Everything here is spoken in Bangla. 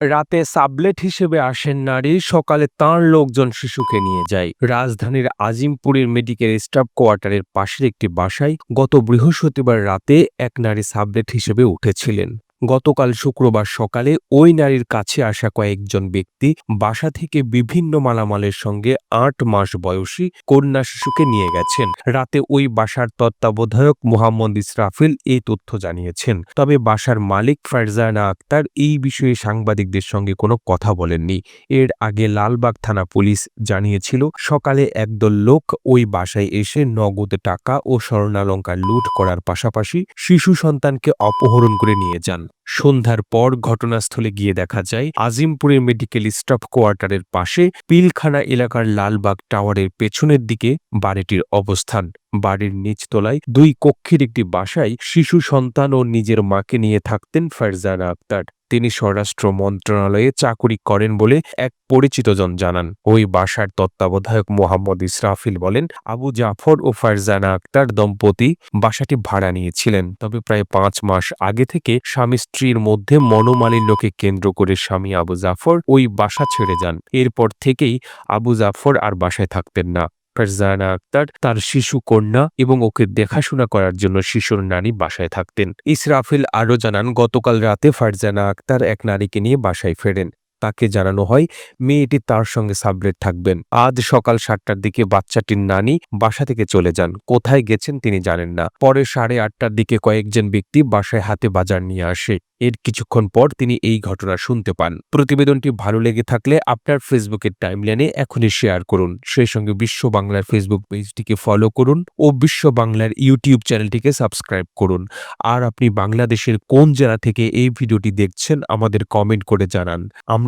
রাতে সাবলেট হিসেবে আসেন নারী, সকালে তাঁর লোকজন শিশুকে নিয়ে যায়। রাজধানীর আজিমপুরের মেডিকেল স্টাফ কোয়ার্টারের পাশের একটি বাসায় গত বৃহস্পতিবার রাতে এক নারী সাবলেট হিসেবে উঠেছিলেন। গতকাল শুক্রবার সকালে ওই নারীর কাছে আসা কয়েকজন ব্যক্তি বাসা থেকে বিভিন্ন মালামালের সঙ্গে আট মাস বয়সী কন্যা শিশুকে নিয়ে গেছেন। রাতে ওই বাসার তত্ত্বাবধায়ক মোহাম্মদ ইসরাফিল এই তথ্য জানিয়েছেন। তবে বাসার মালিক ফারজানা আক্তার এই বিষয়ে সাংবাদিকদের সঙ্গে কোনো কথা বলেননি। এর আগে লালবাগ থানা পুলিশ জানিয়েছিল, সকালে একদল লোক ওই বাসায় এসে নগদ টাকা ও স্বর্ণালঙ্কার লুট করার পাশাপাশি শিশু সন্তানকে অপহরণ করে নিয়ে যান। সন্ধ্যার পর ঘটনাস্থলে গিয়ে দেখা যায়, আজিমপুরের মেডিকেল স্টাফ কোয়ার্টারের পাশে পিলখানা এলাকার লালবাগ টাওয়ারের পেছনের দিকে বাড়িটির অবস্থান। বাড়ির নিচতলায় দুই কক্ষের একটি বাসায় শিশু সন্তান ও নিজের মাকে নিয়ে থাকতেন ফারজানা আক্তার। তিনি স্বরাষ্ট্র মন্ত্রণালয়ে চাকুরি করেন বলে এক পরিচিতজন জানান। ওই বাসার তত্ত্বাবধায়ক মোহাম্মদ ইসরাফিল বলেন, আবু জাফর ও ফারজানা আক্তার দম্পতি বাসাটি ভাড়া নিয়েছিলেন। তবে প্রায় পাঁচ মাস আগে থেকে স্বামী স্ত্রীর মধ্যে মনোমালিন্যকে কেন্দ্র করে স্বামী আবু জাফর ওই বাসা ছেড়ে যান। এরপর থেকেই আবু জাফর আর বাসায় থাকতেন না। ফারজানা আক্তার তার শিশু কন্যা এবং ওকে দেখাশোনা করার জন্য শিশুর নারী বাসায় থাকতেন। ইসরাফিল আরও জানান, গতকাল রাতে ফারজানা আক্তার এক নারীকে নিয়ে বাসায় ফেরেন। তাকে জানানো হয়, মেয়েটি তার সঙ্গে সাবলেট থাকবেন। আজ সকাল সাতটার দিকে বাচ্চাটির নানি বাসা থেকে চলে যান। কোথায় গেছেন তিনি জানেন না। পরে সাড়ে আটটার দিকে কয়েকজন ব্যক্তি বাসায় হাতে বাজার নিয়ে আসে। এর কিছুক্ষণ পর তিনি এই ঘটনা শুনতে পান। প্রতিবেদনটি ভালো লেগে থাকলে আপনার ফেসবুকের টাইমলাইনে এখনই শেয়ার করুন। সেই সঙ্গে বিশ্ব বাংলার ফেসবুক পেজটিকে ফলো করুন ও বিশ্ব বাংলার ইউটিউব চ্যানেলটিকে সাবস্ক্রাইব করুন। আর আপনি বাংলাদেশের কোন জেলা থেকে এই ভিডিওটি দেখছেন আমাদের কমেন্ট করে জানান। আমরা